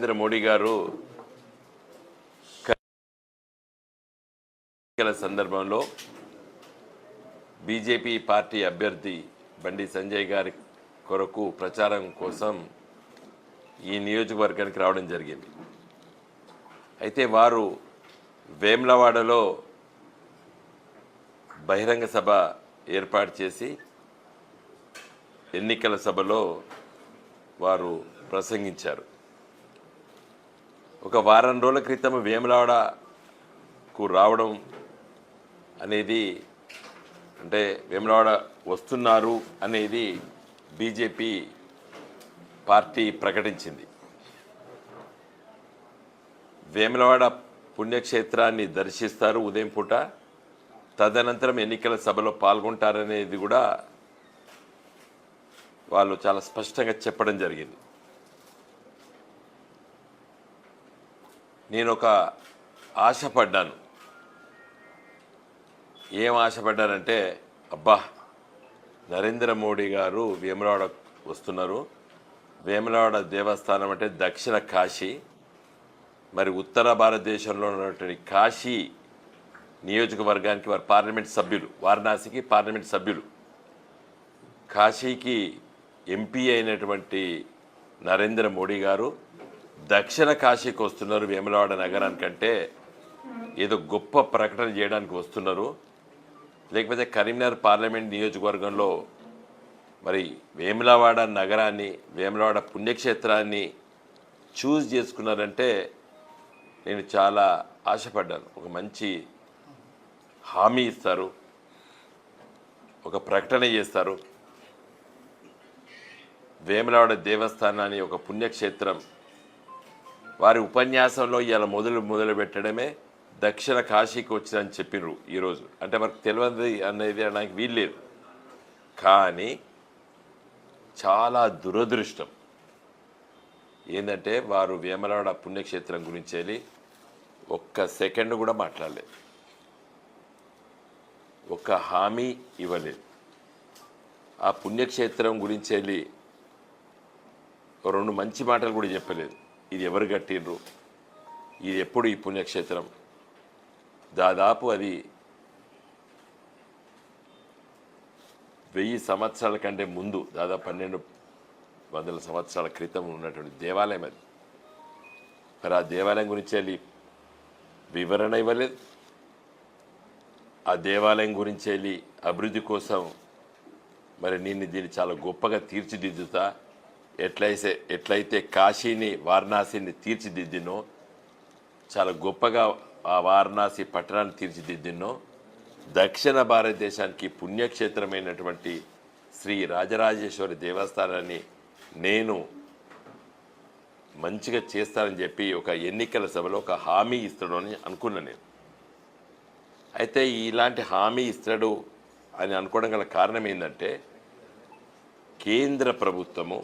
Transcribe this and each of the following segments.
నరేంద్ర మోడీ గారు ఎన్నికల సందర్భంలో బీజేపీ పార్టీ అభ్యర్థి బండి సంజయ్ గారి కొరకు ప్రచారం కోసం ఈ నియోజకవర్గానికి రావడం జరిగింది. అయితే వారు వేములవాడలో బహిరంగ సభ ఏర్పాటు చేసి ఎన్నికల సభలో వారు ప్రసంగించారు. ఒక వారం రోజుల క్రితం వేములవాడకు రావడం అనేది అంటే వేములవాడ వస్తున్నారు అనేది బీజేపీ పార్టీ ప్రకటించింది. వేములవాడ పుణ్యక్షేత్రాన్ని దర్శిస్తారు ఉదయం పూట. తదనంతరం ఎన్నికల సభలో పాల్గొంటారనేది కూడా వాళ్ళు చాలా స్పష్టంగా చెప్పడం జరిగింది. నేను ఒక ఆశపడ్డాను. ఏం ఆశపడ్డానంటే అబ్బా నరేంద్ర మోడీ గారు వేములవాడ వస్తున్నారు. వేములవాడ దేవస్థానం అంటే దక్షిణ కాశీ. మరి ఉత్తర భారతదేశంలో ఉన్నటువంటి కాశీ నియోజకవర్గానికి వారు పార్లమెంట్ సభ్యులు వారణాసికి పార్లమెంట్ సభ్యులు. కాశీకి ఎంపీ అయినటువంటి నరేంద్ర మోడీ గారు దక్షిణ కాశీకి వస్తున్నారు వేములవాడ నగరానికంటే. ఏదో గొప్ప ప్రకటన చేయడానికి వస్తున్నారు. లేకపోతే కరీంనగర్ పార్లమెంట్ నియోజకవర్గంలో మరి వేములవాడ నగరాన్ని వేములవాడ పుణ్యక్షేత్రాన్ని చూజ్ చేసుకున్నారంటే నేను చాలా ఆశపడ్డాను. ఒక మంచి హామీ ఇస్తారు. ఒక ప్రకటన చేస్తారు. వేములవాడ దేవస్థానాన్ని ఒక పుణ్యక్షేత్రం వారి ఉపన్యాసంలో ఇలా మొదలు మొదలు పెట్టడమే దక్షిణ కాశీకి వచ్చిందని చెప్పినారు ఈరోజు అంటే మనకు తెలియదు అనేది నాకు వీల్లేదు కానీ చాలా దురదృష్టం. ఏంటంటే వారు వేమలవాడ పుణ్యక్షేత్రం గురించి వెళ్ళి ఒక్క సెకండ్ కూడా మాట్లాడలేదు. ఒక్క హామీ ఇవ్వలేదు. ఆ పుణ్యక్షేత్రం గురించి వెళ్ళి రెండు మంచి మాటలు కూడా చెప్పలేదు. ఇది ఎవరు కట్టిండ్రు? ఇది ఎప్పుడు ఈ పుణ్యక్షేత్రం? దాదాపు అది వెయ్యి సంవత్సరాల కంటే ముందు దాదాపు పన్నెండు వందల సంవత్సరాల క్రితం ఉన్నటువంటి దేవాలయం అది. మరి ఆ దేవాలయం గురించి వెళ్ళి వివరణ ఇవ్వలేదు. ఆ దేవాలయం గురించి వెళ్ళి అభివృద్ధి కోసం మరి నేను దీన్ని చాలా గొప్పగా తీర్చిదిద్దుతా ఎట్లయితే ఎట్లయితే కాశీని వారణాసిని తీర్చిదిద్దినో చాలా గొప్పగా ఆ వారణాసి పట్టణాన్ని తీర్చిదిద్దినో దక్షిణ భారతదేశానికి పుణ్యక్షేత్రమైనటువంటి శ్రీ రాజరాజేశ్వరి దేవస్థానాన్ని నేను మంచిగా చేస్తానని చెప్పి ఒక ఎన్నికల సభలో ఒక హామీ ఇస్తాడు అని అనుకున్నాను నేను. అయితే ఇలాంటి హామీ ఇస్తాడు అని అనుకోవడం గల కారణం ఏంటంటే కేంద్ర ప్రభుత్వము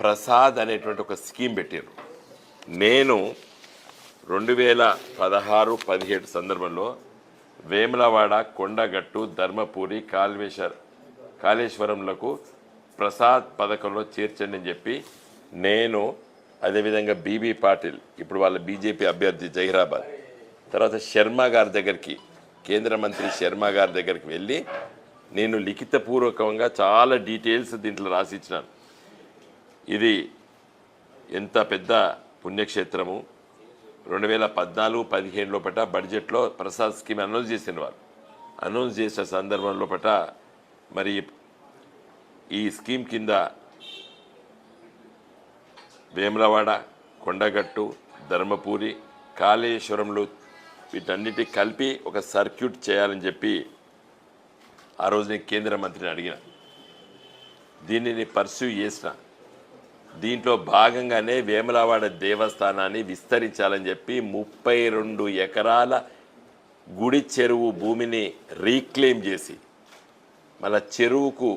ప్రసాద్ అనేటువంటి ఒక స్కీమ్ పెట్టారు నేను రెండు వేల పదహారు పదిహేడు సందర్భంలో వేములవాడ కొండగట్టు ధర్మపురి కాళేశ్వర కాళేశ్వరంలకు ప్రసాద్ పథకంలో చేర్చండి అని చెప్పి నేను అదేవిధంగా బీబీ పాటిల్ ఇప్పుడు వాళ్ళ బీజేపీ అభ్యర్థి జహీరాబాద్ తర్వాత శర్మ గారి దగ్గరికి కేంద్ర మంత్రి శర్మ గారి దగ్గరికి వెళ్ళి నేను లిఖితపూర్వకంగా చాలా డీటెయిల్స్ దీంట్లో రాసిచ్చినాను ఇది ఎంత పెద్ద పుణ్యక్షేత్రము? రెండు వేల పద్నాలుగు పదిహేను లోపట బడ్జెట్లో ప్రసాద్ స్కీమ్ అనౌన్స్ చేసిన వారు. అనౌన్స్ చేసిన సందర్భం లోపట మరి ఈ స్కీమ్ కింద వేములవాడ కొండగట్టు ధర్మపూరి కాళేశ్వరంలో వీటన్నిటి కలిపి ఒక సర్క్యూట్ చేయాలని చెప్పి ఆ రోజు నేను కేంద్ర మంత్రిని అడిగిన. దీనిని పర్సూ చేసిన. దీంట్లో భాగంగానే వేములవాడ దేవస్థానాన్ని విస్తరించాలని చెప్పి ముప్పై రెండు ఎకరాల గుడి చెరువు భూమిని రీక్లెయిమ్ చేసి మళ్ళా చెరువుకు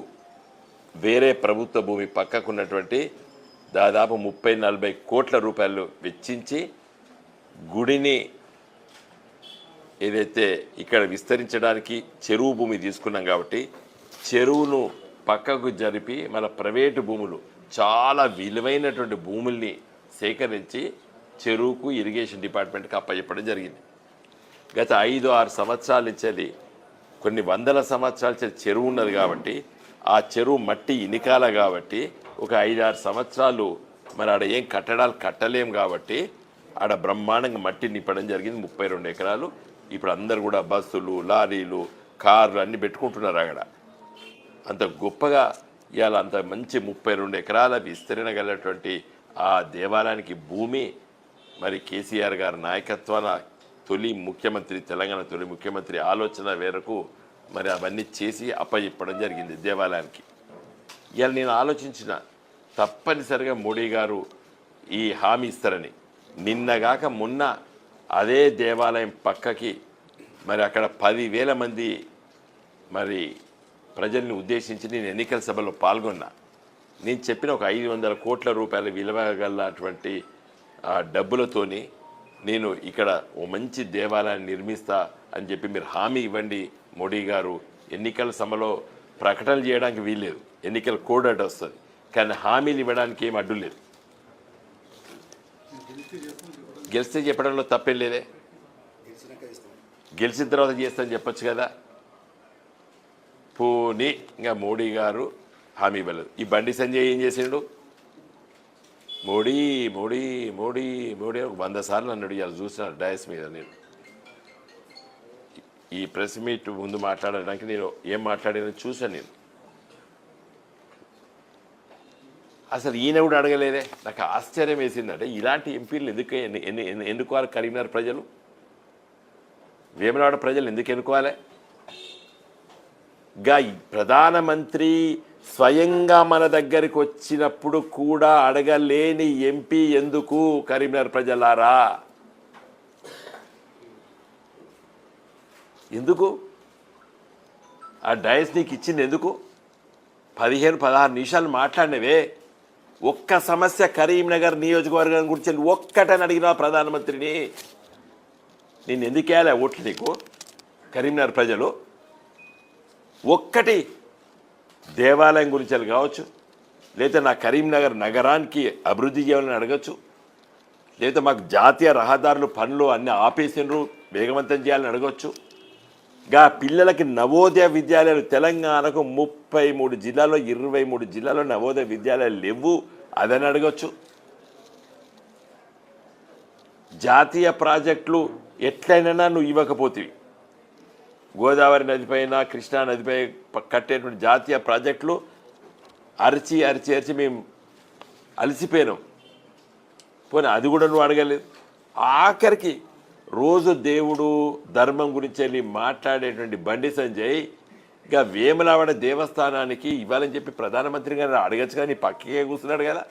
వేరే ప్రభుత్వ భూమి పక్కకున్నటువంటి దాదాపు ముప్పై నలభై కోట్ల రూపాయలు వెచ్చించి గుడిని ఏదైతే ఇక్కడ విస్తరించడానికి చెరువు భూమి తీసుకున్నాం కాబట్టి చెరువును పక్కకు జరిపి మన ప్రైవేటు భూములు చాలా విలువైనటువంటి భూముల్ని సేకరించి చెరువుకు ఇరిగేషన్ డిపార్ట్మెంట్కి అప్పచెప్పడం జరిగింది. గత ఐదు ఆరు సంవత్సరాల నుంచి కొన్ని వందల సంవత్సరాల నుంచి చెరువు ఉన్నది కాబట్టి ఆ చెరువు మట్టి ఇనికాల కాబట్టి ఒక ఐదు ఆరు సంవత్సరాలు మరి ఆడ ఏం కట్టడాలు కట్టలేం కాబట్టి ఆడ బ్రహ్మాండంగా మట్టి నింపడం జరిగింది ముప్పై రెండు ఎకరాలు. ఇప్పుడు అందరు కూడా బస్సులు లారీలు కార్లు అన్నీ పెట్టుకుంటున్నారు అక్కడ. అంత గొప్పగా ఇవాళ అంత మంచి ముప్పై రెండు ఎకరాల విస్తరణ గలటువంటి ఆ దేవాలయానికి భూమి మరి కేసీఆర్ గారి నాయకత్వాన తొలి ముఖ్యమంత్రి తెలంగాణ తొలి ముఖ్యమంత్రి ఆలోచన మేరకు మరి అవన్నీ చేసి అప్పచెప్పడం జరిగింది దేవాలయానికి. ఇవాళ నేను ఆలోచించిన తప్పనిసరిగా మోడీ గారు ఈ హామీ ఇస్తారని. నిన్నగాక మొన్న అదే దేవాలయం పక్కకి మరి అక్కడ పదివేల మంది మరి ప్రజల్ని ఉద్దేశించి నేను ఎన్నికల సభలో పాల్గొన్నా. నేను చెప్పిన ఒక ఐదు వందల కోట్ల రూపాయల విలువ గలటువంటి ఆ డబ్బులతోని నేను ఇక్కడ ఓ మంచి దేవాలయాన్ని నిర్మిస్తా అని చెప్పి మీరు హామీ ఇవ్వండి మోడీ గారు. ఎన్నికల సభలో ప్రకటనలు చేయడానికి వీల్లేదు. ఎన్నికల కోడ్ అడ్డు వస్తుంది. కానీ హామీలు ఇవ్వడానికి ఏం అడ్డు లేదు. గెలిస్తే చెప్పడంలో తప్పేం లేదే. గెలిచిన తర్వాత చేస్తాను చెప్పొచ్చు కదా. పోనీ ఇంకా మోడీ గారు హామీ ఇవ్వలేదు. ఈ బండి సంజయ్ ఏం చేసిండు? మోడీ మోడీ మోడీ మోడీ ఒక వంద సార్లు అన్నాడు. ఇవాళ చూసిన డయస్ మీద నేను. ఈ ప్రెస్ మీట్ ముందు మాట్లాడడానికి నేను ఏం మాట్లాడానో చూశాను నేను. అసలు ఈయన కూడా అడగలేదే. నాకు ఆశ్చర్యం వేసిందంటే ఇలాంటి ఎంపీలు ఎందుకు ఎన్ని ఎన్ని- ఎన్నుకోవాలి కరీంనగర్ ప్రజలు? వేమనాడ ప్రజలు ఎందుకు ఎన్నుకోవాలి? గా ప్రధానమంత్రి స్వయంగా మన దగ్గరికి వచ్చినప్పుడు కూడా అడగలేని ఎంపీ ఎందుకు కరీంనగర్ ప్రజలారా? ఎందుకు? ఆ డయస్ నీకు ఇచ్చింది ఎందుకు? పదిహేను పదహారు నిమిషాలు మాట్లాడినవే. ఒక్క సమస్య కరీంనగర్ నియోజకవర్గం గురించి ఒక్కటని అడిగినా ప్రధానమంత్రిని. నేను ఎందుకేయాలి ఓట్లు నీకు? కరీంనగర్ ప్రజలు ఒక్కటి దేవాలయం గురించి కావచ్చు లేదా నా కరీంనగర్ నగరానికి అభివృద్ధి చేయాలని అడగచ్చు లేదా మాకు జాతీయ రహదారులు పనులు అన్నీ ఆపేసినరు వేగవంతం చేయాలని అడగచ్చు. గా పిల్లలకి నవోదయ విద్యాలయాలు తెలంగాణకు ముప్పై మూడు జిల్లాలో ఇరవై మూడు జిల్లాలో నవోదయ విద్యాలయాలు లేవు అదని అడగచ్చు. జాతీయ ప్రాజెక్టులు ఎట్లయినా నువ్వు ఇవ్వకపోతేవి. గోదావరి నదిపైన కృష్ణా నదిపై కట్టేటువంటి జాతీయ ప్రాజెక్టులు అరిచి అరిచి అరిచి మేము అలసిపోయినాం. పోనీ అది కూడా నువ్వు అడగలేదు. ఆఖరికి రోజు దేవుడు ధర్మం గురించి వెళ్ళి మాట్లాడేటువంటి బండి సంజయ్ ఇక వేములవాడ దేవస్థానానికి ఇవ్వాలని చెప్పి ప్రధానమంత్రి గారు అడగచ్చు కానీ పక్కకే కూర్చున్నాడు కదా.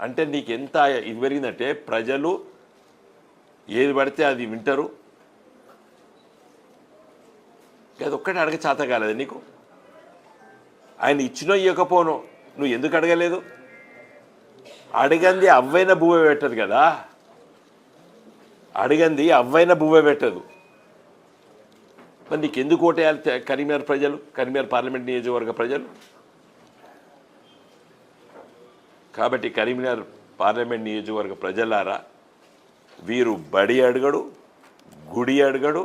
అంటే నీకు ఎంత ఇది పెరిగిందంటే ప్రజలు ఏది పడితే అది వింటారు. అది ఒక్కటి అడగ చేత కాలేదు నీకు? ఆయన ఇచ్చినో ఇవ్వకపోను నువ్వు ఎందుకు అడగలేదు? అడగంది అవ్వైన భూమి పెట్టదు కదా. అడగంది అవ్వైన భూమి పెట్టదు. మరి నీకు ఎందుకు ఓటేయాలి కరీంనగర్ ప్రజలు కరీంనగర్ పార్లమెంట్ నియోజకవర్గ ప్రజలు? కాబట్టి కరీంనగర్ పార్లమెంట్ నియోజకవర్గ ప్రజలారా వీరు బడి అడగడు గుడి అడగడు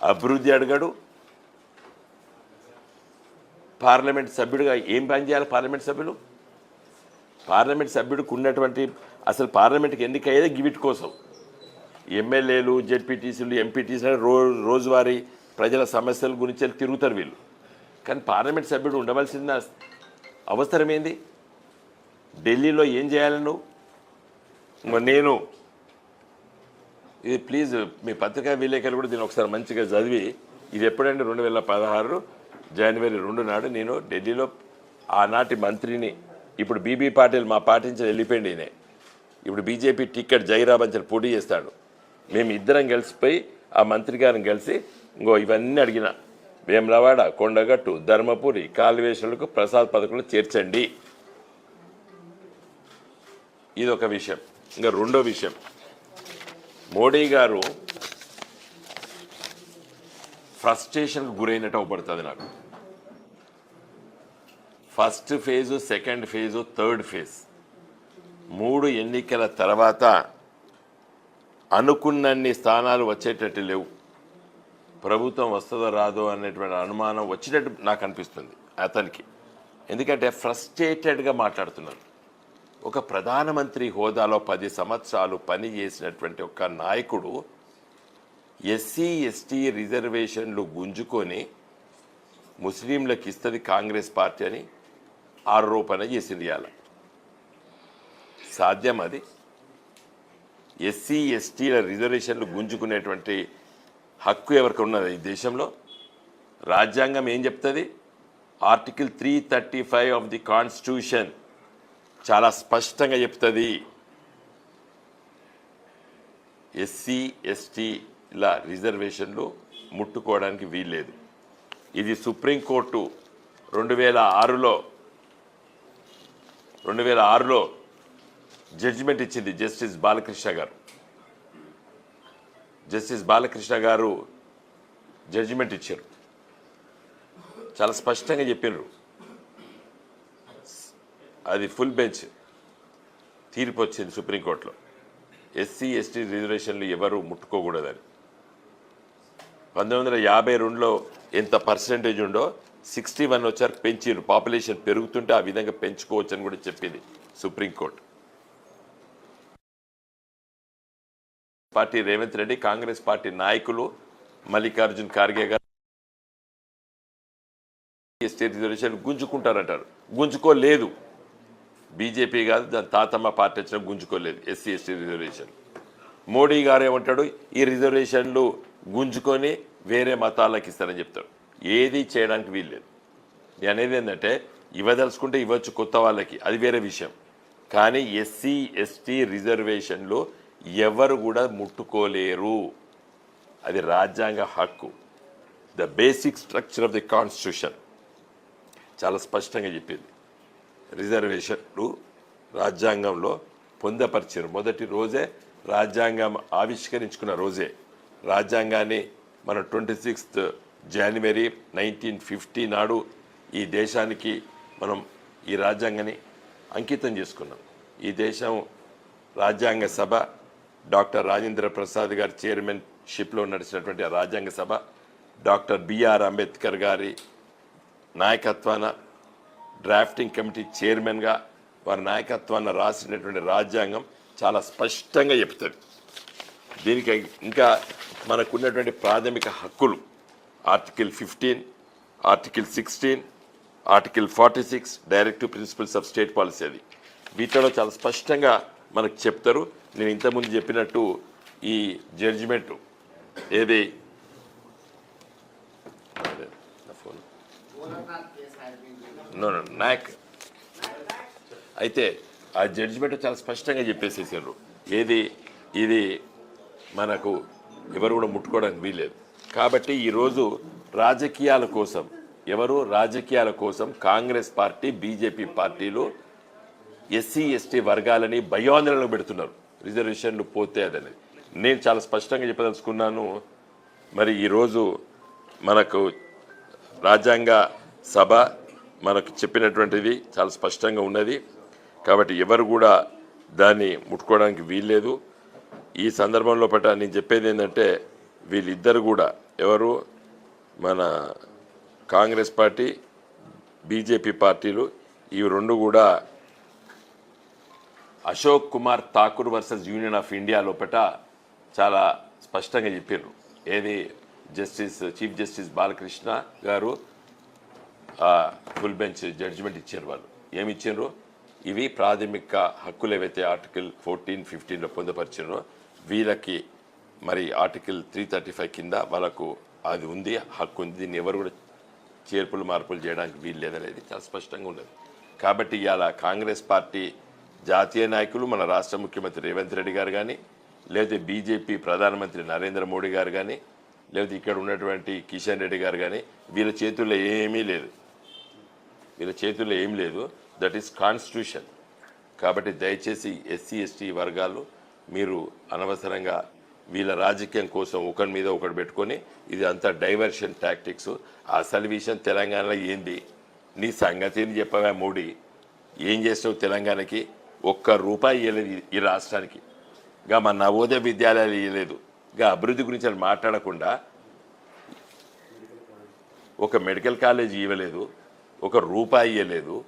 అభివృద్ధి అడగడు పార్లమెంట్ సభ్యుడిగా ఏం పని చేయాలి పార్లమెంట్ సభ్యులు? పార్లమెంట్ సభ్యుడికి ఉన్నటువంటి అసలు పార్లమెంట్కి ఎన్నికయ్యేదే గివిట్ కోసం. ఎమ్మెల్యేలు జెడ్పీటీసీలు ఎంపీటీసీలు రో రోజువారీ ప్రజల సమస్యల గురించి తిరుగుతారు వీళ్ళు. కానీ పార్లమెంట్ సభ్యుడు ఉండవలసిన అవసరం ఏంది ఢిల్లీలో ఏం చేయాలి నువ్వు? నేను ఇది ప్లీజ్ మీ పత్రికా విలేకరులు కూడా దీన్ని ఒకసారి మంచిగా చదివి ఇది ఎప్పుడంటే రెండు వేల పదహారు జనవరి రెండు నాడు నేను ఢిల్లీలో ఆనాటి మంత్రిని ఇప్పుడు బీబీ పాటిల్ మా పాటి నుంచి వెళ్ళిపోయింది ఇప్పుడు బీజేపీ టికెట్ జైరాబ్ అని చెప్పి పోటీ చేస్తాడు. మేము ఇద్దరం కలిసిపోయి ఆ మంత్రి గారిని కలిసి ఇంకో ఇవన్నీ అడిగిన వేములవాడ కొండగట్టు ధర్మపురి కాలువేశ్వరులకు ప్రసాద్ పథకంలో చేర్చండి. ఇది ఒక విషయం. ఇంకా రెండో విషయం. మోడీ గారు ఫ్రస్ట్రేషన్కు గురైనట్టు అవపడుతుంది నాకు. First phase second phase third phase. మూడు ఎన్నికల తర్వాత అనుకున్నన్ని స్థానాలు వచ్చేటట్టు లేవు. ప్రభుత్వం వస్తుందో రాదో అనేటువంటి అనుమానం వచ్చినట్టు నాకు అనిపిస్తుంది అతనికి. ఎందుకంటే ఫ్రస్ట్రేటెడ్గా మాట్లాడుతున్నారు ఒక ప్రధానమంత్రి హోదాలో పది సంవత్సరాలు పని చేసినటువంటి ఒక నాయకుడు ఎస్సీ ఎస్టీ రిజర్వేషన్లు గుంజుకొని ముస్లింలకు ఇస్తుంది కాంగ్రెస్ పార్టీ అని ఆరోపణ చేసింది ఇవాళ సాధ్యం అది? ఎస్సీ ఎస్టీల రిజర్వేషన్లు గుంజుకునేటువంటి హక్కు ఎవరికి ఉన్నది ఈ దేశంలో? రాజ్యాంగం ఏం చెప్తుంది? Article three thirty five of the constitution చాలా స్పష్టంగా చెప్తుంది. ఎస్సీ ఎస్టీ ఇలా రిజర్వేషన్లు ముట్టుకోవడానికి వీల్లేదు. ఇది సుప్రీంకోర్టు రెండు వేల ఆరులో రెండు వేల ఆరులో జడ్జిమెంట్ ఇచ్చింది జస్టిస్ బాలకృష్ణ గారు. జస్టిస్ బాలకృష్ణ గారు జడ్జిమెంట్ ఇచ్చారు. చాలా స్పష్టంగా చెప్పినారు. అది ఫుల్ బెంచ్ తీర్పు వచ్చింది సుప్రీంకోర్టులో ఎస్సీ ఎస్టీ రిజర్వేషన్లు ఎవరు ముట్టుకోకూడదని. పంతొమ్మిది వందల యాభై రెండులో ఎంత పర్సంటేజ్ ఉందో సిక్స్టీ వన్ వచ్చారు పెంచారు పాపులేషన్ పెరుగుతుంటే ఆ విధంగా పెంచుకోవచ్చు అని కూడా చెప్పింది supreme court party Revanth Reddy Congress party నాయకులు మల్లికార్జున్ ఖార్గే గారు ఎస్టీ రిజర్వేషన్ గుంజుకుంటారంటారు. గుంజుకోలేదు. బీజేపీ కాదు దాని తాతమ్మ పార్టీ వచ్చిన గుంజుకోలేదు SC ST reservation. Modi garu ఏమంటాడు? ఈ రిజర్వేషన్లు గుంజుకొని వేరే మతాలకు ఇస్తారని చెప్తాడు. ఏది చేయడానికి వీల్లేదు. అనేది ఏంటంటే ఇవ్వదలుచుకుంటే ఇవ్వచ్చు కొత్త వాళ్ళకి అది వేరే విషయం. కానీ ఎస్సీ ఎస్టీ రిజర్వేషన్లో ఎవరు కూడా ముట్టుకోలేరు. అది రాజ్యాంగ హక్కు. The basic structure of the constitution చాలా స్పష్టంగా చెప్పింది. రిజర్వేషన్లు రాజ్యాంగంలో పొందపరిచారు. మొదటి రోజే రాజ్యాంగం ఆవిష్కరించుకున్న రోజే. రాజ్యాంగాన్ని మన twenty sixth January nineteen fifty నాడు ఈ దేశానికి మనం ఈ రాజ్యాంగాన్ని అంకితం చేసుకున్నాం. ఈ దేశం రాజ్యాంగ సభ డాక్టర్ రాజేంద్ర ప్రసాద్ గారి చైర్మన్షిప్లో నడిచినటువంటి రాజ్యాంగ సభ డాక్టర్ బిఆర్ అంబేద్కర్ గారి నాయకత్వాన డ్రాఫ్టింగ్ కమిటీ చైర్మన్గా వారి నాయకత్వాన్ని రాసినటువంటి రాజ్యాంగం చాలా స్పష్టంగా చెప్తుంది. దీనికి ఇంకా మనకున్నటువంటి ప్రాథమిక హక్కులు. Article fifteen article sixteen article forty six directive principles of state policy అది. వీటిలో చాలా స్పష్టంగా మనకు చెప్తారు. నేను ఇంతకుముందు చెప్పినట్టు ఈ జడ్జిమెంటు ఏది? నో నో నాయక్ అయితే ఆ జడ్జిమెంట్ చాలా స్పష్టంగా చెప్పేసేసారు. ఏది? ఇది మనకు ఎవరు కూడా ముట్టుకోవడానికి వీలేదు కాబట్టి ఈరోజు రాజకీయాల కోసం ఎవరు? రాజకీయాల కోసం కాంగ్రెస్ పార్టీ బీజేపీ పార్టీలు ఎస్సీ ఎస్టీ వర్గాలని భయోందనలో పెడుతున్నారు. రిజర్వేషన్లు పోతే అదని నేను చాలా స్పష్టంగా చెప్పదలుచుకున్నాను మరి ఈరోజు మనకు రాజ్యాంగ సభ మనకు చెప్పినటువంటిది చాలా స్పష్టంగా ఉన్నది. కాబట్టి ఎవరు కూడా దాన్ని ముట్టుకోవడానికి వీల్లేదు. ఈ సందర్భంలో పట్ల నేను చెప్పేది ఏంటంటే వీళ్ళిద్దరు కూడా ఎవరు? మన కాంగ్రెస్ పార్టీ బీజేపీ పార్టీలు ఈ రెండు కూడా Ashok Kumar Thakur versus union of India లోపట చాలా స్పష్టంగా చెప్పారు ఏది? జస్టిస్ చీఫ్ జస్టిస్ బాలకృష్ణ గారు ఫుల్ బెంచ్ జడ్జిమెంట్ ఇచ్చారు వాళ్ళు. ఏమి ఇచ్చారు ఇవి ప్రాథమిక హక్కులు ఏవైతే ఆర్టికల్ ఫోర్టీన్ ఫిఫ్టీన్లో పొందపరిచారో వీళ్ళకి మరి ఆర్టికల్ త్రీ థర్టీ ఫైవ్ కింద వాళ్ళకు అది ఉంది హక్కు ఉంది. దీన్ని ఎవరు కూడా చేర్పులు మార్పులు చేయడానికి వీలు లేదనేది చాలా స్పష్టంగా ఉండదు కాబట్టి ఇవాళ కాంగ్రెస్ పార్టీ జాతీయ నాయకులు మన రాష్ట్ర ముఖ్యమంత్రి రేవంత్ రెడ్డి గారు కానీ లేదా బీజేపీ ప్రధానమంత్రి నరేంద్ర మోడీ గారు కానీ లేదా ఇక్కడ ఉన్నటువంటి కిషన్ రెడ్డి గారు కానీ వీళ్ళ చేతుల్లో ఏమీ లేదు. వీళ్ళ చేతుల్లో ఏం లేదు. దట్ ఈస్ కాన్స్టిట్యూషన్ కాబట్టి దయచేసి ఎస్సీ ఎస్టీ వర్గాలు మీరు అనవసరంగా వీళ్ళ రాజకీయం కోసం ఒకరి మీద ఒకటి పెట్టుకొని ఇది అంతా డైవర్షన్ టాక్టిక్స్ అసలు విషయం తెలంగాణలో ఏంది? నీ సంగతి చెప్పవా మోడీ? ఏం చేసావు తెలంగాణకి? ఒక్క రూపాయి ఇవ్వలేదు ఈ- రాష్ట్రానికి. ఇంకా మా నవోదయ విద్యాలయాలు ఇవ్వలేదు ఇంకా అభివృద్ధి గురించి మాట్లాడకుండా ఒక మెడికల్ కాలేజ్ ఇవ్వలేదు ఒక రూపాయి ఇవ్వలేదు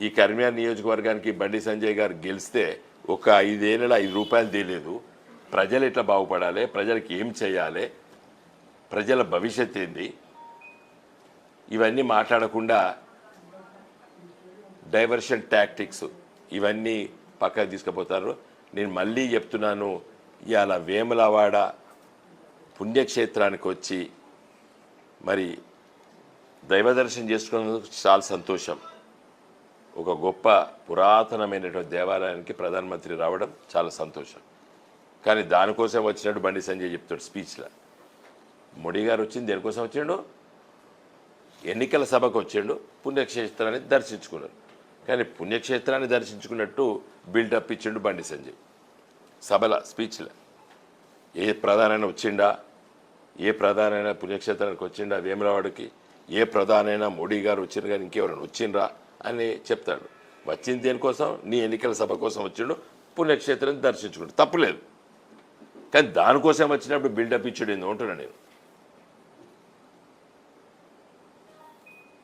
ఈ కర్మియా నియోజకవర్గానికి బండి సంజయ్ గారు గెలిస్తే ఒక ఐదేళ్ళలో ఐదు రూపాయలు తీయలేదు ప్రజలు ఎట్లా బాగుపడాలి? ప్రజలకు ఏం చేయాలి? ప్రజల భవిష్యత్ ఏంది? ఇవన్నీ మాట్లాడకుండా డైవర్షన్ టాక్టిక్స్ ఇవన్నీ పక్కకు తీసుకుపోతారు. నేను మళ్ళీ చెప్తున్నాను ఇవాళ వేములవాడ పుణ్యక్షేత్రానికి వచ్చి మరి దైవ దర్శనం చేసుకున్నందుకు చాలా సంతోషం. ఒక గొప్ప పురాతనమైనటువంటి దేవాలయానికి ప్రధానమంత్రి రావడం చాలా సంతోషం. కానీ దానికోసం వచ్చినట్టు బండి సంజయ్ చెప్తాడు స్పీచ్లో మోడీ గారు వచ్చింది దేనికోసం వచ్చిండు? ఎన్నికల సభకు వచ్చిండు పుణ్యక్షేత్రాన్ని దర్శించుకున్నారు కానీ పుణ్యక్షేత్రాన్ని దర్శించుకున్నట్టు బిల్డప్ ఇచ్చిండు బండి సంజయ్. సభల స్పీచ్లో ఏ ప్రధానైనా వచ్చిండా? ఏ ప్రధానైనా పుణ్యక్షేత్రానికి వచ్చిండా? వేములవాడికి ఏ ప్రధానైనా మోడీ గారు వచ్చిండ్రు కానీ ఇంకెవరైనా వచ్చిండ్రా? అని చెప్తాడు. వచ్చింది దేనికోసం? నీ ఎన్నికల సభ కోసం వచ్చాడు. పుణ్యక్షేత్రాన్ని దర్శించుకుంటు తప్పులేదు. కానీ దానికోసం వచ్చినప్పుడు బిల్డప్ ఇచ్చాడు ఏందో ఉంటున్నా నేను.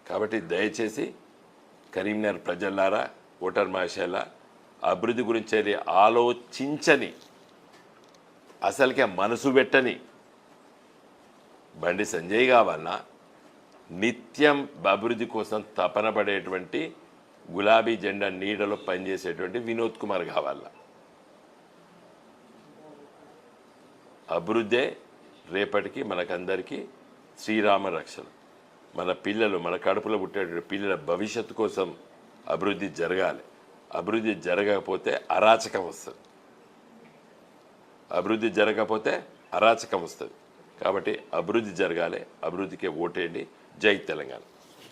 కాబట్టి దయచేసి కరీంనగర్ ప్రజలారా ఓటర్ మహాశయాల అభివృద్ధి గురించి అది ఆలోచించని అసలుకే మనసు పెట్టని బండి సంజయ్ కావాలన్నా నిత్యం అభివృద్ధి కోసం తపన పడేటువంటి గులాబీ జెండా నీడలో పనిచేసేటువంటి వినోద్ కుమార్ కావాల? అభివృద్ధే రేపటికి మనకందరికీ శ్రీరామ రక్షణ. మన పిల్లలు మన కడుపులో పుట్టేటువంటి పిల్లల భవిష్యత్తు కోసం అభివృద్ధి జరగాలి. అభివృద్ధి జరగకపోతే అరాచకం వస్తుంది. అభివృద్ధి జరగకపోతే అరాచకం వస్తుంది. కాబట్టి అభివృద్ధి జరగాలి. అభివృద్ధికి ఓటేయండి. జై తెలంగాణ.